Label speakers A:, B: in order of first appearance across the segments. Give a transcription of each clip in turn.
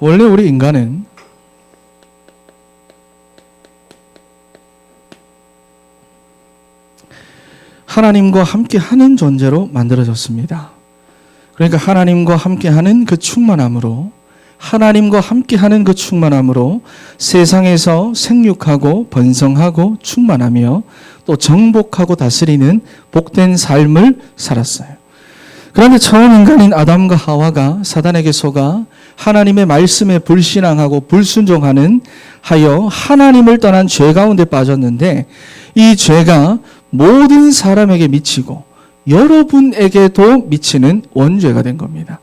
A: 원래 우리 인간은 하나님과 함께 하는 존재로 만들어졌습니다. 그러니까 하나님과 함께 하는 그 충만함으로 하나님과 함께 하는 그 충만함으로 세상에서 생육하고 번성하고 충만하며 또 정복하고 다스리는 복된 삶을 살았어요. 그런데 처음 인간인 아담과 하와가 사단에게 속아 하나님의 말씀에 불신앙하고 불순종하는 하여 하나님을 떠난 죄 가운데 빠졌는데 이 죄가 모든 사람에게 미치고 여러분에게도 미치는 원죄가 된 겁니다.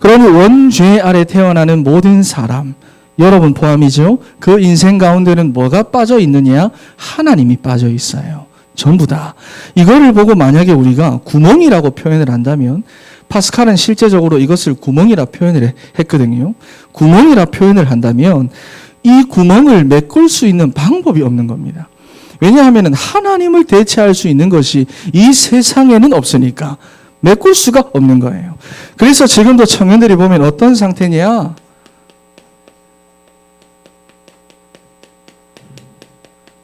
A: 그러니 원죄 아래 태어나는 모든 사람, 여러분 포함이죠. 그 인생 가운데는 뭐가 빠져 있느냐? 하나님이 빠져 있어요. 전부 다. 이거를 보고 만약에 우리가 구멍이라고 표현을 한다면 파스칼은 실제적으로 이것을 구멍이라 표현을 했거든요. 구멍이라 표현을 한다면 이 구멍을 메꿀 수 있는 방법이 없는 겁니다. 왜냐하면 하나님을 대체할 수 있는 것이 이 세상에는 없으니까 메꿀 수가 없는 거예요. 그래서 지금도 청년들이 보면 어떤 상태냐?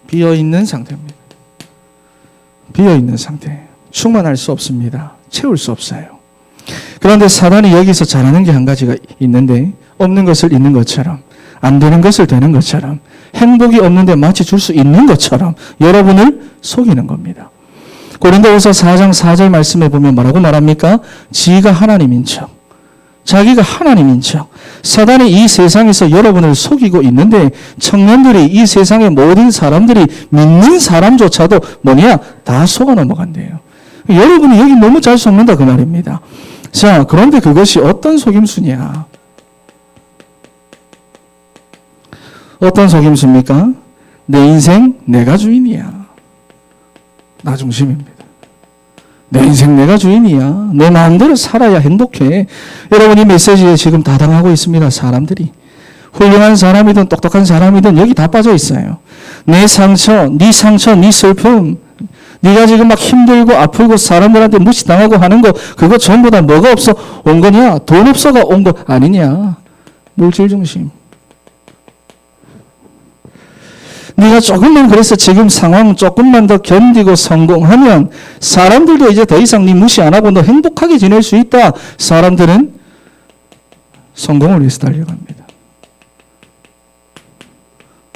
A: 비어 있는 상태입니다. 비어 있는 상태. 충만할 수 없습니다. 채울 수 없어요. 그런데 사단이 여기서 잘하는 게 한 가지가 있는데 없는 것을 있는 것처럼 안 되는 것을 되는 것처럼 행복이 없는데 마치 줄 수 있는 것처럼 여러분을 속이는 겁니다. 고린도후서 4장 4절 말씀에 보면 뭐라고 말합니까? 지가 하나님인 척. 자기가 하나님인 척. 사단이 이 세상에서 여러분을 속이고 있는데 청년들이 이 세상의 모든 사람들이 믿는 사람조차도 뭐냐? 다 속아 넘어간대요. 여러분이 여기 너무 잘 속는다 그 말입니다. 자, 그런데 그것이 어떤 속임수냐? 어떤 속임수입니까? 내 인생 내가 주인이야. 나 중심입니다. 내 인생 내가 주인이야. 내 마음대로 살아야 행복해. 여러분 이 메시지에 지금 다 당하고 있습니다. 사람들이. 훌륭한 사람이든 똑똑한 사람이든 여기 다 빠져 있어요. 내 상처, 네 상처, 네 슬픔, 네가 지금 막 힘들고 아프고 사람들한테 무시당하고 하는 거 그거 전부 다 뭐가 없어 온 거냐? 돈 없어가 온 거 아니냐? 물질 중심. 네가 조금만 그래서 지금 상황 조금만 더 견디고 성공하면 사람들도 이제 더 이상 네 무시 안 하고 너 행복하게 지낼 수 있다. 사람들은 성공을 위해서 달려갑니다.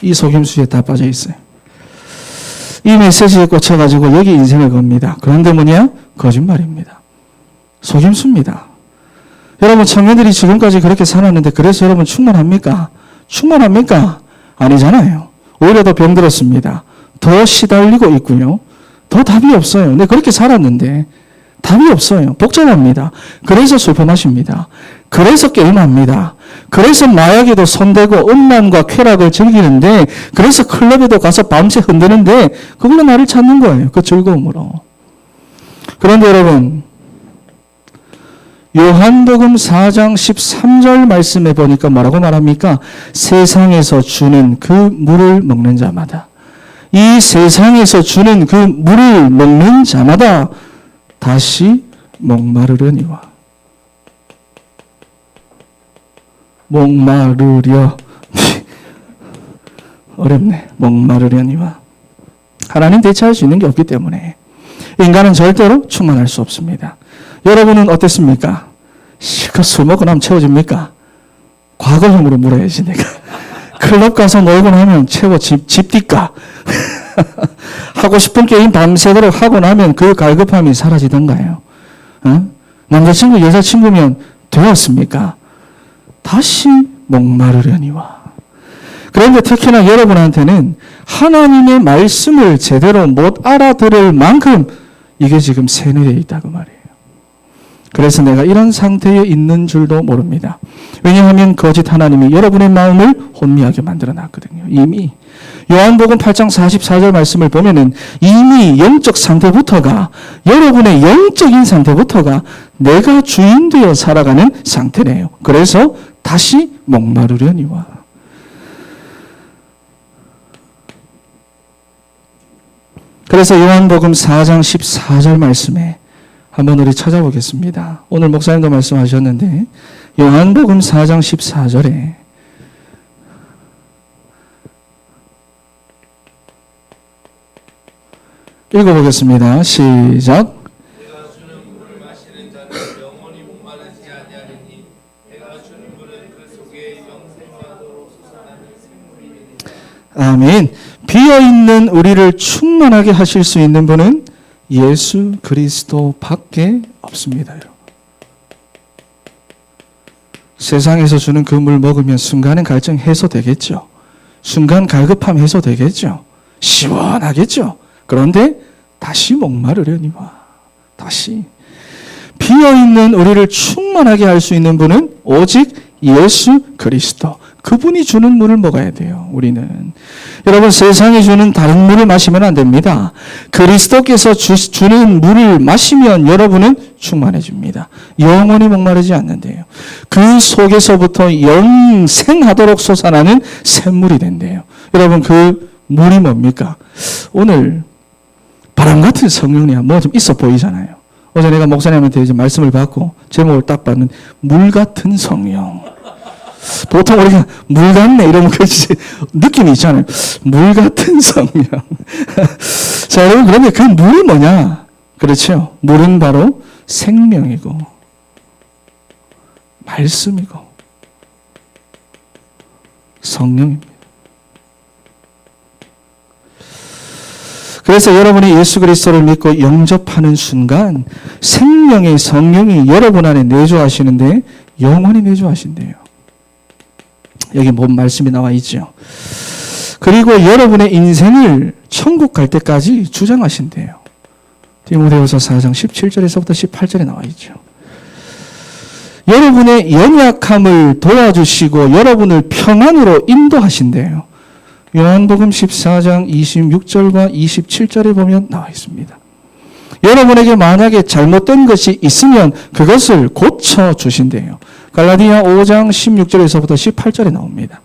A: 이 속임수에 다 빠져 있어요. 이 메시지에 꽂혀가지고 여기 인생을 겁니다. 그런데 뭐냐? 거짓말입니다. 속임수입니다. 여러분 청년들이 지금까지 그렇게 살았는데 그래서 여러분 충만합니까? 충만합니까? 아니잖아요. 오히려 더 병들었습니다. 더 시달리고 있고요. 더 답이 없어요. 네, 그렇게 살았는데 답이 없어요. 복잡합니다. 그래서 술 마십니다. 그래서 게임합니다. 그래서 마약에도 손대고 음란과 쾌락을 즐기는데 그래서 클럽에도 가서 밤새 흔드는데 그걸로 나를 찾는 거예요. 그 즐거움으로. 그런데 여러분 요한복음 4장 13절 말씀에 보니까 뭐라고 말합니까? 세상에서 주는 그 물을 먹는 자마다 이 세상에서 주는 그 물을 먹는 자마다 다시 목마르려니와 목마르려 어렵네 목마르려니와 하나님 대체할 수 있는 게 없기 때문에 인간은 절대로 충만할 수 없습니다. 여러분은 어땠습니까? 실컷 술 먹고 나면 채워집니까? 과거형으로 물어야지 내가. 클럽 가서 놀고 나면 채워 집, 집 뒷가. 하고 싶은 게임 밤새도록 하고 나면 그 갈급함이 사라지던가요? 어? 남자친구, 여자친구면 되었습니까? 다시 목마르려니와. 그런데 특히나 여러분한테는 하나님의 말씀을 제대로 못 알아들을 만큼 이게 지금 세뇌되어 있다고 말이에요. 그래서 내가 이런 상태에 있는 줄도 모릅니다. 왜냐하면 거짓 하나님이 여러분의 마음을 혼미하게 만들어 놨거든요. 이미. 요한복음 8장 44절 말씀을 보면은 이미 영적 상태부터가 여러분의 영적인 상태부터가 내가 주인 되어 살아가는 상태래요. 그래서 다시 목마르려니와. 그래서 요한복음 4장 14절 말씀에 한번 우리 찾아보겠습니다. 오늘 목사님도 말씀하셨는데 요한복음 4장 14절에 읽어보겠습니다. 시작.
B: 내가 주는 물을 마시는 자는 영원히 목마르지 아니하리니 내가 주는 물은 그 속에 영생하도록 솟아나는 샘물이니
A: 아멘. 비어 있는 우리를 충만하게 하실 수 있는 분은 예수 그리스도밖에 없습니다, 여러분. 세상에서 주는 그 물 먹으면 순간은 갈증 해소되겠죠. 순간 갈급함 해소되겠죠. 시원하겠죠. 그런데 다시 목마르려니와 다시 비어 있는 우리를 충만하게 할 수 있는 분은 오직 예수 그리스도. 그분이 주는 물을 먹어야 돼요. 우리는 여러분 세상이 주는 다른 물을 마시면 안 됩니다. 그리스도께서 주, 주는 물을 마시면 여러분은 충만해집니다. 영원히 목마르지 않는데요. 그 속에서부터 영생하도록 솟아나는 샘물이 된대요. 여러분 그 물이 뭡니까? 오늘 바람 같은 성령이야 뭐좀 있어 보이잖아요. 어제 내가 목사님한테 이제 말씀을 받고 제목을 딱 받는 물 같은 성령. 보통 우리가 물 같네 이러면 그 느낌이 있잖아요. 물 같은 성령. 자, 여러분 그런데 그 물이 뭐냐? 그렇죠. 물은 바로 생명이고 말씀이고 성령입니다. 그래서 여러분이 예수 그리스도를 믿고 영접하는 순간 생명의 성령이 여러분 안에 내주하시는데 영원히 내주하신대요. 여기 뭔 말씀이 나와 있죠. 그리고 여러분의 인생을 천국 갈 때까지 주장하신대요. 디모데후서 4장 17절에서부터 18절에 나와 있죠. 여러분의 연약함을 도와주시고 여러분을 평안으로 인도하신대요. 요한복음 14장 26절과 27절에 보면 나와 있습니다. 여러분에게 만약에 잘못된 것이 있으면 그것을 고쳐 주신대요. 갈라디아 5장 16절에서부터 18절에 나옵니다.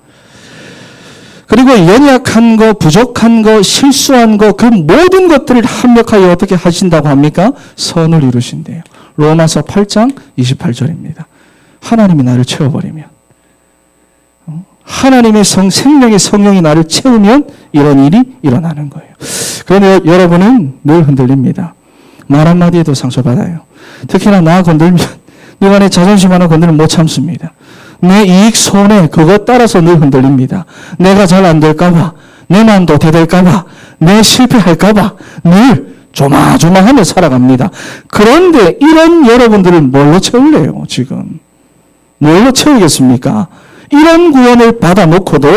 A: 그리고 연약한 거, 부족한 거, 실수한 거, 그 모든 것들을 합력하여 어떻게 하신다고 합니까? 선을 이루신대요. 로마서 8장 28절입니다. 하나님이 나를 채워버리면. 하나님의 성, 생명의 성령이 나를 채우면 이런 일이 일어나는 거예요. 그런데 여러분은 늘 흔들립니다. 말 한마디에도 상처받아요. 특히나 나 건들면 내 자존심 하나 건드리면 못 참습니다. 내 이익 손해 그것 따라서 늘 흔들립니다. 내가 잘 안 될까봐, 내만 도태될까봐, 내 실패할까봐 늘 조마조마하며 살아갑니다. 그런데 이런 여러분들을 뭘로 채울래요, 지금? 뭘로 채우겠습니까? 이런 구원을 받아놓고도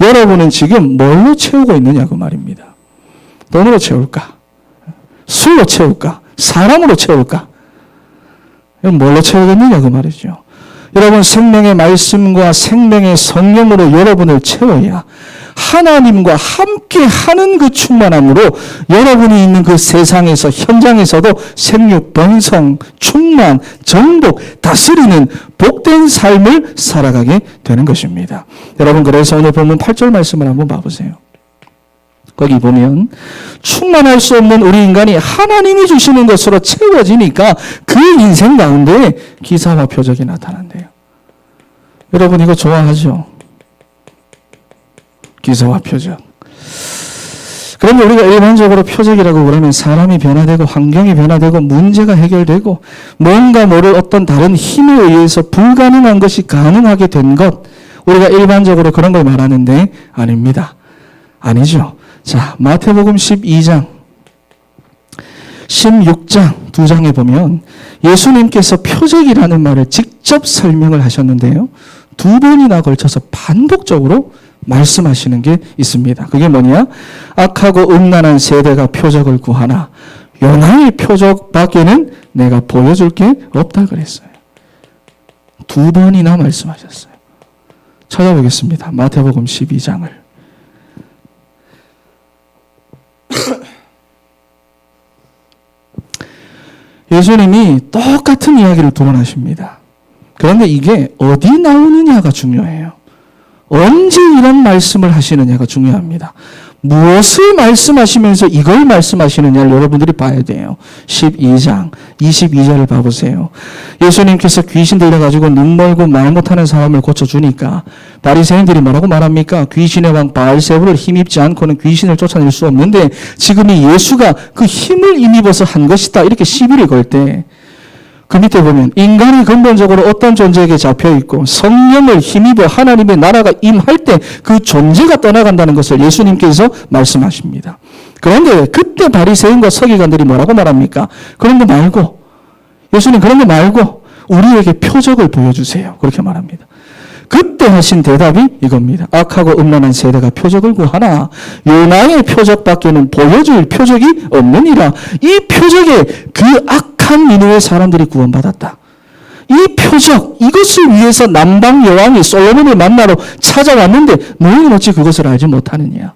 A: 여러분은 지금 뭘로 채우고 있느냐 그 말입니다. 돈으로 채울까? 술로 채울까? 사람으로 채울까? 뭘로 채우겠느냐 그 말이죠. 여러분 생명의 말씀과 생명의 성령으로 여러분을 채워야 하나님과 함께 하는 그 충만함으로 여러분이 있는 그 세상에서 현장에서도 생육, 번성, 충만, 정복, 다스리는 복된 삶을 살아가게 되는 것입니다. 여러분 그래서 오늘 보면 8절 말씀을 한번 봐 보세요. 거기 보면 충만할 수 없는 우리 인간이 하나님이 주시는 것으로 채워지니까 그 인생 가운데 기사와 표적이 나타난대요. 여러분 이거 좋아하죠? 기사와 표적. 그런데 우리가 일반적으로 표적이라고 그러면 사람이 변화되고 환경이 변화되고 문제가 해결되고 뭔가 모를 어떤 다른 힘에 의해서 불가능한 것이 가능하게 된 것. 우리가 일반적으로 그런 걸 말하는데 아닙니다. 아니죠. 자, 마태복음 12장, 16장 두 장에 보면 예수님께서 표적이라는 말을 직접 설명을 하셨는데요. 두 번이나 걸쳐서 반복적으로 말씀하시는 게 있습니다. 그게 뭐냐? 악하고 음란한 세대가 표적을 구하나 요나의 표적 밖에는 내가 보여줄 게 없다 그랬어요. 두 번이나 말씀하셨어요. 찾아보겠습니다. 마태복음 12장을. 예수님이 똑같은 이야기를 두 번 하십니다. 그런데 이게 어디 나오느냐가 중요해요. 언제 이런 말씀을 하시느냐가 중요합니다. 무엇을 말씀하시면서 이걸 말씀하시느냐를 여러분들이 봐야 돼요. 12장, 22절을 봐보세요. 예수님께서 귀신 들려가지고 눈 멀고 말 못하는 사람을 고쳐주니까 바리새인들이 뭐라고 말합니까? 귀신의 왕 바알세부를 힘입지 않고는 귀신을 쫓아낼 수 없는데 지금 이 예수가 그 힘을 힘입어서 한 것이다. 이렇게 시비를 걸 때 그 밑에 보면 인간이 근본적으로 어떤 존재에게 잡혀 있고 성령을 힘입어 하나님의 나라가 임할 때 그 존재가 떠나간다는 것을 예수님께서 말씀하십니다. 그런데 그때 바리새인과 서기관들이 뭐라고 말합니까? 그런 거 말고 예수님 그런 거 말고 우리에게 표적을 보여주세요. 그렇게 말합니다. 그때 하신 대답이 이겁니다. 악하고 음란한 세대가 표적을 구하나 요나의 표적밖에는 보여줄 표적이 없느니라. 이 표적에 그 악 한 민우의 사람들이 구원받았다. 이 표적 이것을 위해서 남방 여왕이 솔로몬을 만나러 찾아왔는데 너희는 어찌 그것을 알지 못하느냐.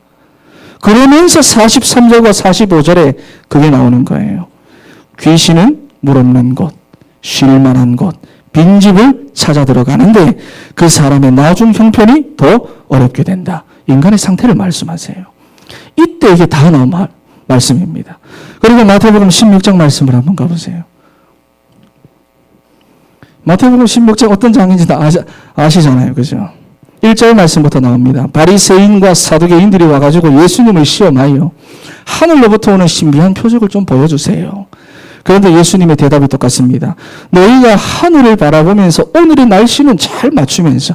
A: 그러면서 43절과 45절에 그게 나오는 거예요. 귀신은 물 없는 곳, 쉴만한 곳, 빈집을 찾아 들어가는데 그 사람의 나중 형편이 더 어렵게 된다. 인간의 상태를 말씀하세요. 이때 이게 다 나온 말, 말씀입니다. 그리고 마태복음 16장 말씀을 한번 가보세요. 마태복음 16장 어떤 장인지 다 아시, 아시잖아요. 그죠? 1절 말씀부터 나옵니다. 바리새인과 사두개인들이 와가지고 예수님을 시험하여 하늘로부터 오는 신비한 표적을 좀 보여주세요. 그런데 예수님의 대답이 똑같습니다. 너희가 하늘을 바라보면서 오늘의 날씨는 잘 맞추면서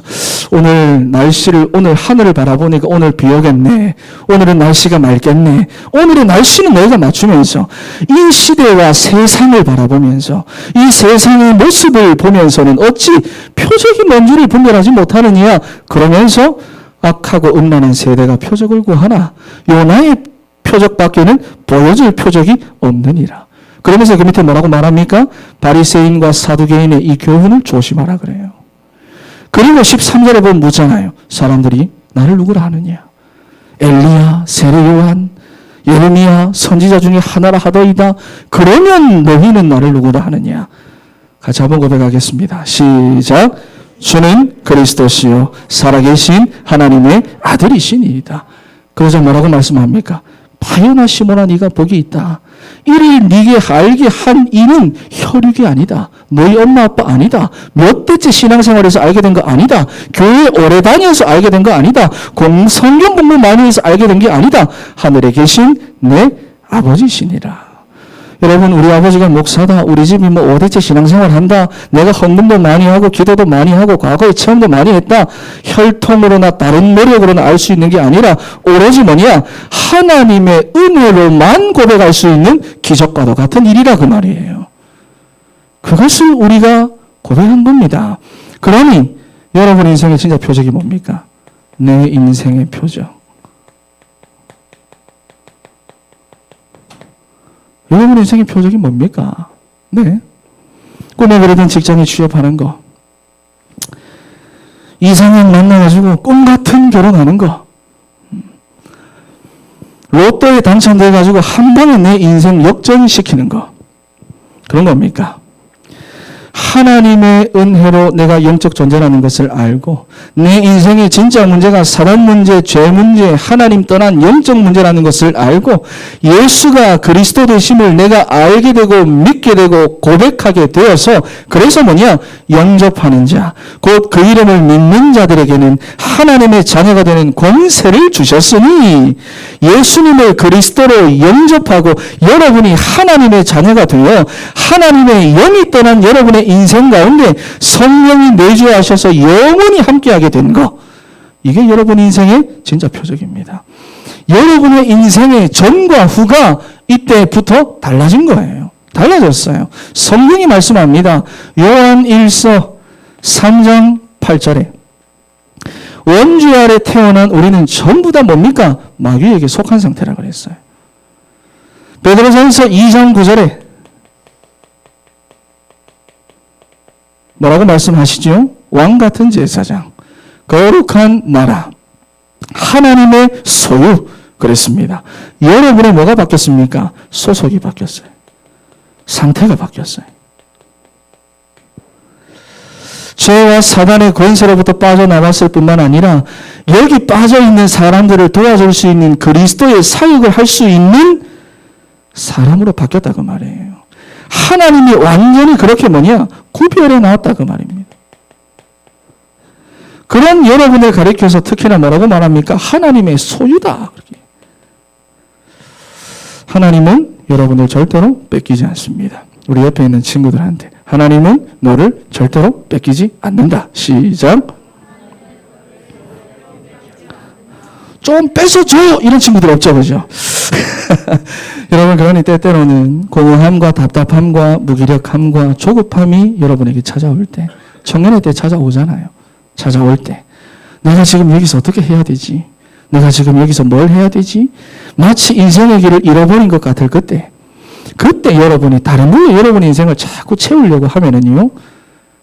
A: 오늘 날씨를 오늘 하늘을 바라보니까 오늘 비 오겠네. 오늘은 날씨가 맑겠네. 오늘의 날씨는 너희가 맞추면서 이 시대와 세상을 바라보면서 이 세상의 모습을 보면서는 어찌 표적이 뭔지를 분별하지 못하느냐. 그러면서 악하고 음란한 세대가 표적을 구하나 요나의 표적밖에는 보여줄 표적이 없느니라. 그러면서 그 밑에 뭐라고 말합니까? 바리새인과 사두개인의 이 교훈을 조심하라 그래요. 그리고 13절에 보면 묻잖아요. 사람들이 나를 누구라 하느냐? 엘리야, 세례 요한, 예레미야, 선지자 중에 하나라 하더이다. 그러면 너희는 나를 누구라 하느냐? 같이 한번 고백하겠습니다. 시작. 주는 그리스도시요 살아계신 하나님의 아들이시니이다. 그래서 뭐라고 말씀합니까? 파요나 시모나 네가 복이 있다. 이를 네게 알게 한 이는 혈육이 아니다. 너희 엄마 아빠 아니다. 몇 대째 신앙생활에서 알게 된 거 아니다. 교회 오래 다녀서 알게 된 거 아니다. 공 성경 공부 많이 해서 알게 된 게 아니다. 하늘에 계신 내 아버지시니라. 여러분 우리 아버지가 목사다. 우리 집이 뭐 5대째 신앙생활 한다. 내가 헌금도 많이 하고 기도도 많이 하고 과거에 체험도 많이 했다. 혈통으로나 다른 노력으로나 알 수 있는 게 아니라 오로지 뭐냐? 하나님의 은혜로만 고백할 수 있는 기적과도 같은 일이라 그 말이에요. 그것을 우리가 고백한 겁니다. 그러니 여러분 인생의 진짜 표적이 뭡니까? 내 인생의 표적. 여러분 인생의 표적이 뭡니까? 네. 꿈에 그리던 직장에 취업하는 거. 이상형 만나가지고 꿈 같은 결혼하는 거. 로또에 당첨돼가지고 한 방에 내 인생 역전시키는 거. 그런 겁니까? 하나님의 은혜로 내가 영적 존재라는 것을 알고 내 인생의 진짜 문제가 사람 문제, 죄 문제, 하나님 떠난 영적 문제라는 것을 알고 예수가 그리스도 되심을 내가 알게 되고 믿게 되고 고백하게 되어서 그래서 뭐냐? 영접하는 자, 곧 그 이름을 믿는 자들에게는 하나님의 자녀가 되는 권세를 주셨으니 예수님을 그리스도로 영접하고 여러분이 하나님의 자녀가 되어 하나님의 영이 떠난 여러분의 인생 가운데 성령이 내주하셔서 영원히 함께하게 된 거. 이게 여러분 인생의 진짜 표적입니다. 여러분의 인생의 전과 후가 이때부터 달라진 거예요. 달라졌어요. 성경이 말씀합니다. 요한 1서 3장 8절에 원주 아래 태어난 우리는 전부 다 뭡니까? 마귀에게 속한 상태라 그랬어요. 베드로전서 2장 9절에 뭐라고 말씀하시죠? 왕 같은 제사장, 거룩한 나라, 하나님의 소유 그랬습니다. 여러분의 뭐가 바뀌었습니까? 소속이 바뀌었어요. 상태가 바뀌었어요. 죄와 사단의 권세로부터 빠져나갔을 뿐만 아니라 여기 빠져 있는 사람들을 도와줄 수 있는 그리스도의 사역을 할 수 있는 사람으로 바뀌었다 그 말이에요. 하나님이 완전히 그렇게 뭐냐 구별해 나왔다 그 말입니다. 그런 여러분을 가리켜서 특히나 뭐라고 말합니까? 하나님의 소유다. 그렇게. 하나님은 여러분을 절대로 뺏기지 않습니다. 우리 옆에 있는 친구들한테 하나님은 너를 절대로 뺏기지 않는다. 시작. 좀 뺏어줘 이런 친구들 없죠, 그죠? 여러분 그러니 때때로는 공허함과 답답함과 무기력함과 조급함이 여러분에게 찾아올 때, 청년의 때 찾아오잖아요. 찾아올 때, 내가 지금 여기서 어떻게 해야 되지? 내가 지금 여기서 뭘 해야 되지? 마치 인생의 길을 잃어버린 것 같을 그때, 그때 여러분이 다른 분이 여러분의 인생을 자꾸 채우려고 하면은요,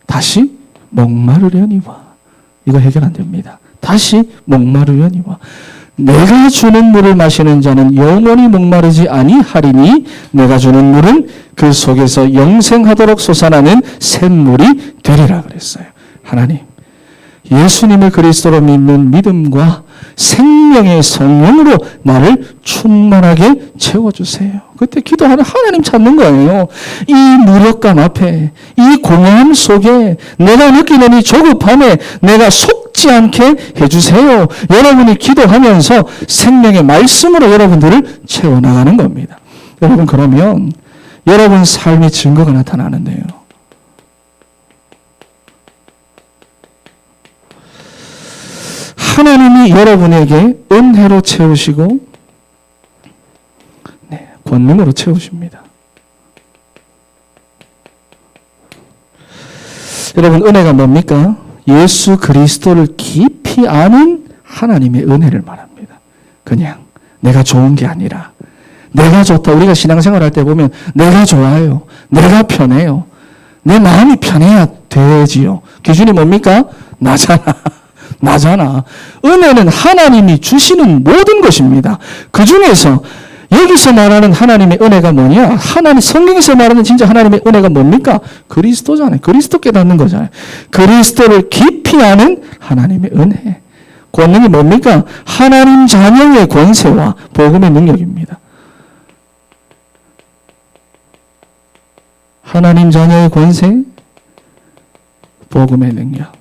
A: 다시 목마르려니와 이거 해결 안 됩니다. 다시 목마르려니와 내가 주는 물을 마시는 자는 영원히 목마르지 아니하리니 내가 주는 물은 그 속에서 영생하도록 솟아나는 샘물이 되리라 그랬어요. 하나님, 예수님을 그리스도로 믿는 믿음과 생명의 성령으로 나를 충만하게 채워주세요. 그때 기도하는 하나님 찾는 거예요. 이 무력감 앞에, 이 공허함 속에 내가 느끼는 이 조급함에 내가 속지 않게 해주세요. 여러분이 기도하면서 생명의 말씀으로 여러분들을 채워나가는 겁니다. 여러분, 그러면 여러분 삶의 증거가 나타나는데요. 하나님이 여러분에게 은혜로 채우시고 네, 권능으로 채우십니다. 여러분 은혜가 뭡니까? 예수 그리스도를 깊이 아는 하나님의 은혜를 말합니다. 그냥 내가 좋은 게 아니라 내가 좋다. 우리가 신앙생활 할 때 보면 내가 좋아요. 내가 편해요. 내 마음이 편해야 되지요. 기준이 뭡니까? 나잖아. 나잖아. 은혜는 하나님이 주시는 모든 것입니다. 그 중에서 여기서 말하는 하나님의 은혜가 뭐냐? 하나님 성경에서 말하는 진짜 하나님의 은혜가 뭡니까? 그리스도잖아요. 그리스도 깨닫는 거잖아요. 그리스도를 깊이 아는 하나님의 은혜. 권능이 뭡니까? 하나님 자녀의 권세와 복음의 능력입니다. 하나님 자녀의 권세, 복음의 능력.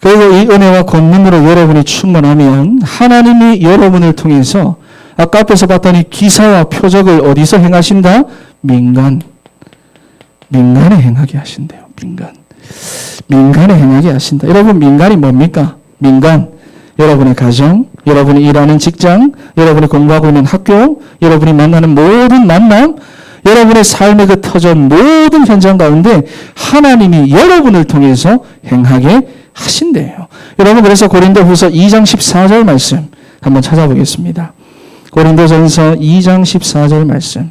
A: 그리고 이 은혜와 권능으로 여러분이 충만하면 하나님이 여러분을 통해서 아까 앞에서 봤더니 기사와 표적을 어디서 행하신다? 민간. 민간에 행하게 하신대요. 민간. 민간에 행하게 하신다. 여러분 민간이 뭡니까? 민간. 여러분의 가정, 여러분이 일하는 직장, 여러분이 공부하고 있는 학교, 여러분이 만나는 모든 만남, 여러분의 삶의 그 터전 모든 현장 가운데 하나님이 여러분을 통해서 행하게 하신대요. 여러분 그래서 고린도 후서 2장 14절 말씀 한번 찾아보겠습니다. 고린도전서 2장 14절 말씀.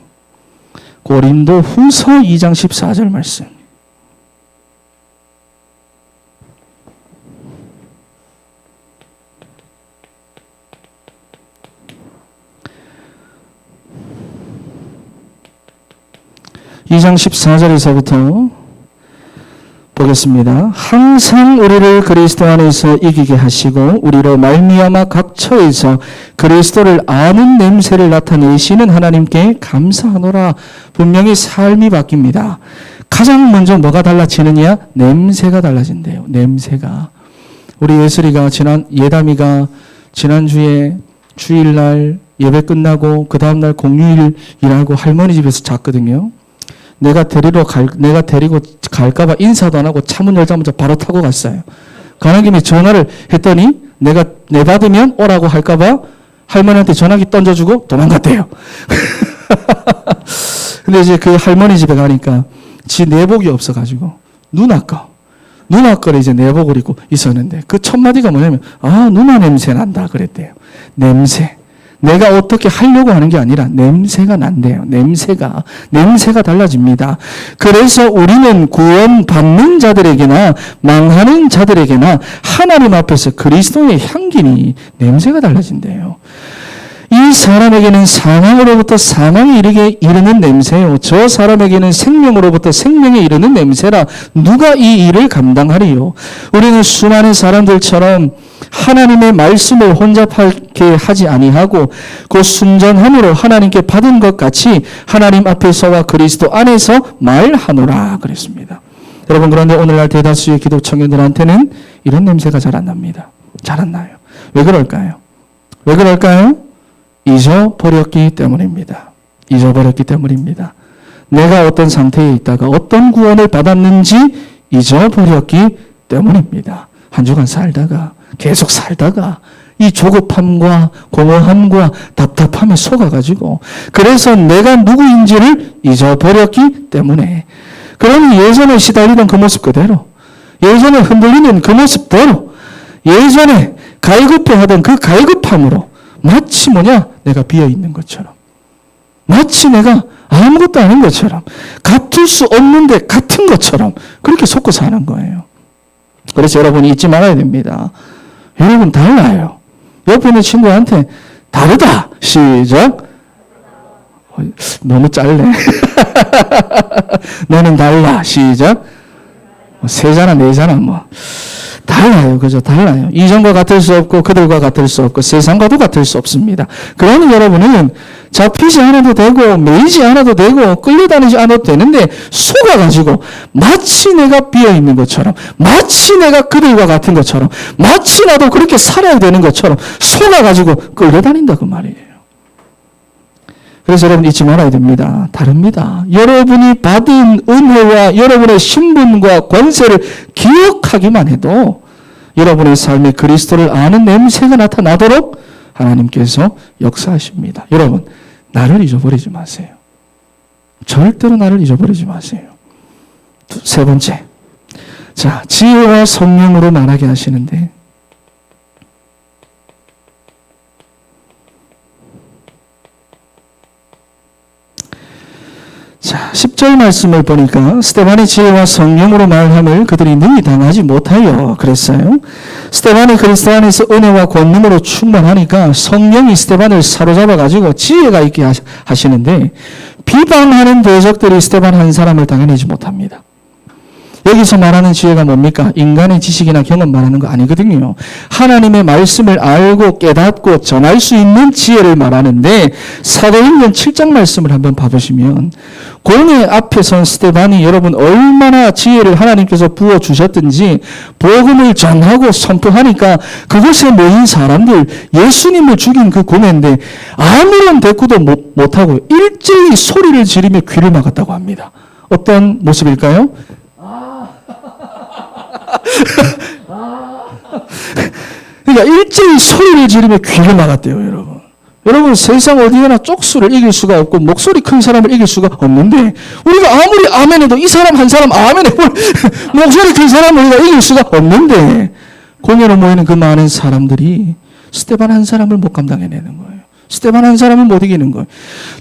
A: 고린도 후서 2장 14절 말씀. 이장 14절에서부터 보겠습니다. 항상 우리를 그리스도 안에서 이기게 하시고 우리로 말미암아 각 처에서 그리스도를 아는 냄새를 나타내시는 하나님께 감사하노라. 분명히 삶이 바뀝니다. 가장 먼저 뭐가 달라지느냐? 냄새가 달라진대요. 냄새가. 우리 예슬이가 지난 예담이가 지난주에 주일날 예배 끝나고 그 다음날 공휴일이라고 할머니 집에서 잤거든요. 내가 데리러 갈, 내가 데리고 갈까봐 인사도 안 하고 차 문 열자마자 바로 타고 갔어요. 가는 김에 전화를 했더니 내가 내 받으면 오라고 할까봐 할머니한테 전화기 던져주고 도망갔대요. 근데 이제 그 할머니 집에 가니까 지 내복이 없어가지고 누나 거. 누나 거를 이제 내복을 입고 있었는데 그 첫 마디가 뭐냐면 아 누나 냄새 난다 그랬대요. 냄새. 내가 어떻게 하려고 하는 게 아니라 냄새가 난대요. 냄새가 냄새가 달라집니다. 그래서 우리는 구원 받는 자들에게나 망하는 자들에게나 하나님 앞에서 그리스도의 향기니 냄새가 달라진대요. 이이 사람에게는 사망으로부터 사망에 이르게 이르는 냄새요. 저 사람에게는 생명으로부터 생명에 이르는 냄새라. 누가 이 일을 감당하리요? 우리는 수많은 사람들처럼 하나님의 말씀을 혼잡하게 하지 아니하고 그 순전함으로 하나님께 받은 것 같이 하나님 앞에서와 그리스도 안에서 말하노라 그랬습니다. 여러분 그런데 오늘날 대다수의 기독 청년들한테는 이런 냄새가 잘 안 납니다. 잘 안 나요. 왜 그럴까요? 왜 그럴까요? 잊어버렸기 때문입니다. 잊어버렸기 때문입니다. 내가 어떤 상태에 있다가 어떤 구원을 받았는지 잊어버렸기 때문입니다. 한 주간 살다가 계속 살다가 이 조급함과 공허함과 답답함에 속아가지고 그래서 내가 누구인지를 잊어버렸기 때문에 그러니 예전에 시달리던 그 모습 그대로 예전에 흔들리는 그 모습대로 예전에 갈급해 하던 그 갈급함으로 마치 뭐냐 내가 비어 있는 것처럼 마치 내가 아무것도 아닌 것처럼 같을 수 없는데 같은 것처럼 그렇게 속고 사는 거예요. 그래서 여러분이 잊지 말아야 됩니다. 여러분 달라요. 옆에 있는 친구한테 다르다. 시작. 어, 너무 짧네. 너는 달라. 시작. 뭐 세잖아, 네잖아, 뭐. 달라요. 그죠? 달라요. 이전과 같을 수 없고, 그들과 같을 수 없고, 세상과도 같을 수 없습니다. 그러니 여러분은 잡히지 않아도 되고, 매이지 않아도 되고, 끌려다니지 않아도 되는데, 속아가지고, 마치 내가 비어있는 것처럼, 마치 내가 그들과 같은 것처럼, 마치 나도 그렇게 살아야 되는 것처럼, 속아가지고 끌려다닌다, 그 말이에요. 그래서 여러분 잊지 말아야 됩니다. 다릅니다. 여러분이 받은 은혜와 여러분의 신분과 권세를 기억하기만 해도 여러분의 삶에 그리스도를 아는 냄새가 나타나도록 하나님께서 역사하십니다. 여러분, 나를 잊어버리지 마세요. 절대로 나를 잊어버리지 마세요. 두- 세 번째. 자, 지혜와 성령으로 말하게 하시는데 자, 10절 말씀을 보니까 스테반의 지혜와 성령으로 말함을 그들이 능히 당하지 못하여 그랬어요. 스테반이 그리스도 안에서 은혜와 권능으로 충만하니까 성령이 스테반을 사로잡아 가지고 지혜가 있게 하시- 하시는데 비방하는 대적들이 스테반 한 사람을 당해내지 못합니다. 여기서 말하는 지혜가 뭡니까? 인간의 지식이나 경험 말하는 거 아니거든요. 하나님의 말씀을 알고 깨닫고 전할 수 있는 지혜를 말하는데 사도행전 7장 말씀을 한번 봐보시면 공회 앞에 선 스테반이 여러분 얼마나 지혜를 하나님께서 부어 주셨든지 복음을 전하고 선포하니까 그곳에 모인 사람들 예수님을 죽인 그 공회인데 아무런 대꾸도 못, 못하고 일제히 소리를 지르며 귀를 막았다고 합니다. 어떤 모습일까요? 그러니까 일제히 소리를 지르며 귀를 막았대요, 여러분. 여러분 세상 어디에나 쪽수를 이길 수가 없고 목소리 큰 사람을 이길 수가 없는데 우리가 아무리 아멘해도 이 사람 한 사람 아멘해 목소리 큰 사람을 우리가 이길 수가 없는데 공연에 모이는 그 많은 사람들이 스테반 한 사람을 못 감당해내는 거예요. 스테반 한 사람을 못 이기는 거예요.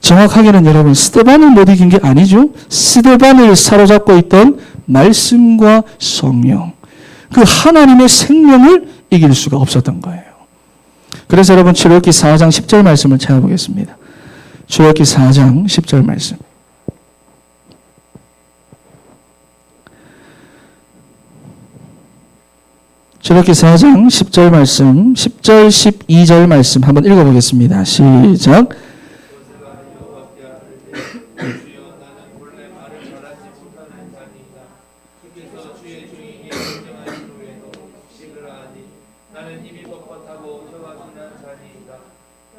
A: 정확하게는 여러분 스테반을 못 이긴 게 아니죠. 스테반을 사로잡고 있던 말씀과 성령 그 하나님의 생명을 이길 수가 없었던 거예요. 그래서 여러분 출애굽기 4장 10절 말씀을 찾아보겠습니다. 출애굽기 4장 10절 말씀. 출애굽기 4장 10절 말씀, 10절 12절 말씀 한번 읽어 보겠습니다. 시작.
B: 모세가 여호와께 아뢰되 주여 나는 본래 말을 잘하지 못하는 자니이다 주께서 주의 종에게 명령하신 후에도 시그라하니 나는 입이 뻣뻣하고 혀가 둔한 자니이다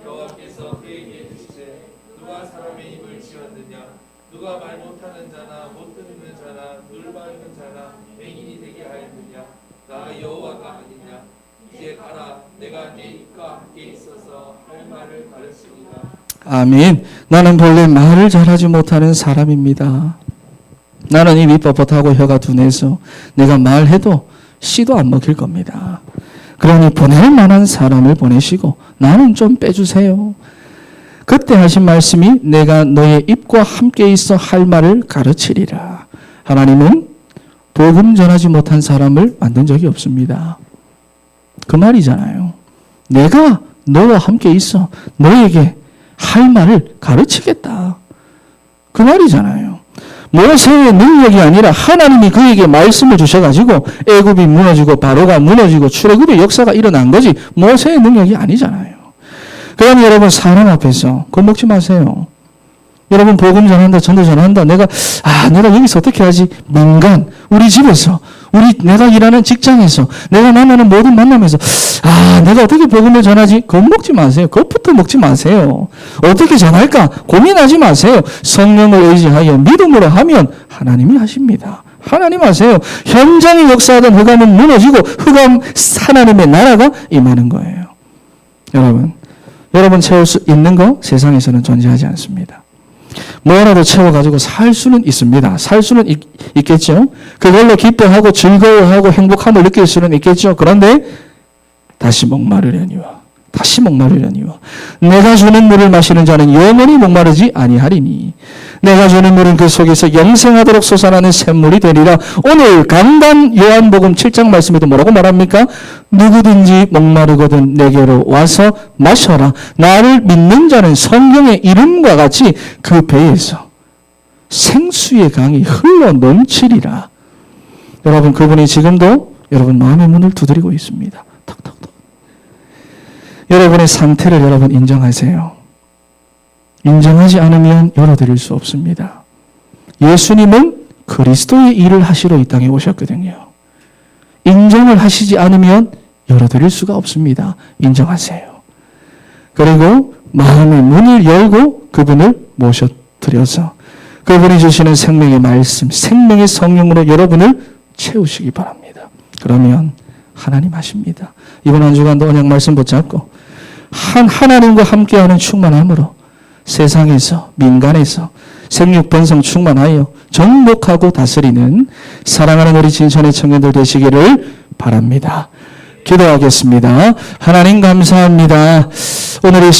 B: 여호와께서 그에게 이르시되 누가 사람의 입을 지었느냐 누가 말 못하는 자나 못 듣는 자나 눈 밝은 자나 맹인이 되게 하였느냐 나 여호와가 아니냐 이제 가라 내가 네 입과 함께 있어서 할 말을 가르치리라
A: 아멘. 나는 본래 말을 잘하지 못하는 사람입니다. 나는 입이 뻣뻣하고 혀가 둔해서 내가 말해도 씨도 안 먹힐 겁니다. 그러니 보낼 만한 사람을 보내시고 나는 좀 빼주세요. 그때 하신 말씀이 내가 너의 입과 함께 있어 할 말을 가르치리라. 하나님은 복음 전하지 못한 사람을 만든 적이 없습니다. 그 말이잖아요. 내가 너와 함께 있어. 너에게 할 말을 가르치겠다. 그 말이잖아요. 모세의 능력이 아니라 하나님이 그에게 말씀을 주셔가지고 애굽이 무너지고 바로가 무너지고 출애굽의 역사가 일어난 거지 모세의 능력이 아니잖아요. 그럼 여러분 사람 앞에서 겁먹지 마세요. 여러분 복음 전한다, 전도 전한다. 내가 아 내가 여기서 어떻게 하지? 민간 우리 집에서 우리 내가 일하는 직장에서 내가 만나는 모든 만남에서 아 내가 어떻게 복음을 전하지? 겁 먹지 마세요. 겁부터 먹지 마세요. 어떻게 전할까? 고민하지 마세요. 성령을 의지하여 믿음으로 하면 하나님이 하십니다. 하나님 하세요. 현장의 역사하던 흑암은 무너지고 흑암 하나님의 나라가 임하는 거예요. 여러분, 여러분 채울 수 있는 거 세상에서는 존재하지 않습니다. 뭐라도 채워가지고 살 수는 있습니다. 살 수는 있, 있겠죠. 그걸로 기뻐하고 즐거워하고 행복함을 느낄 수는 있겠죠. 그런데 다시 목마르려니와 다시 목마르려니와 내가 주는 물을 마시는 자는 영원히 목마르지 아니하리니 내가 주는 물은 그 속에서 영생하도록 솟아나는 샘물이 되리라. 오늘 강단 요한복음 7장 말씀에도 뭐라고 말합니까? 누구든지 목마르거든 내게로 와서 마셔라. 나를 믿는 자는 성경의 이름과 같이 그 배에서 생수의 강이 흘러 넘치리라. 여러분 그분이 지금도 여러분 마음의 문을 두드리고 있습니다 여러분의 상태를 여러분 인정하세요. 인정하지 않으면 열어드릴 수 없습니다. 예수님은 그리스도의 일을 하시러 이 땅에 오셨거든요. 인정을 하시지 않으면 열어드릴 수가 없습니다. 인정하세요. 그리고 마음의 문을 열고 그분을 모셔드려서 그분이 주시는 생명의 말씀, 생명의 성령으로 여러분을 채우시기 바랍니다. 그러면 하나님 하십니다. 이번 한 주간도 언약 말씀 붙잡고 한 하나님과 함께하는 충만함으로 세상에서 민간에서 생육 번성 충만하여 정복하고 다스리는 사랑하는 우리 진천의 청년들 되시기를 바랍니다. 기도하겠습니다. 하나님 감사합니다. 오늘 이 시간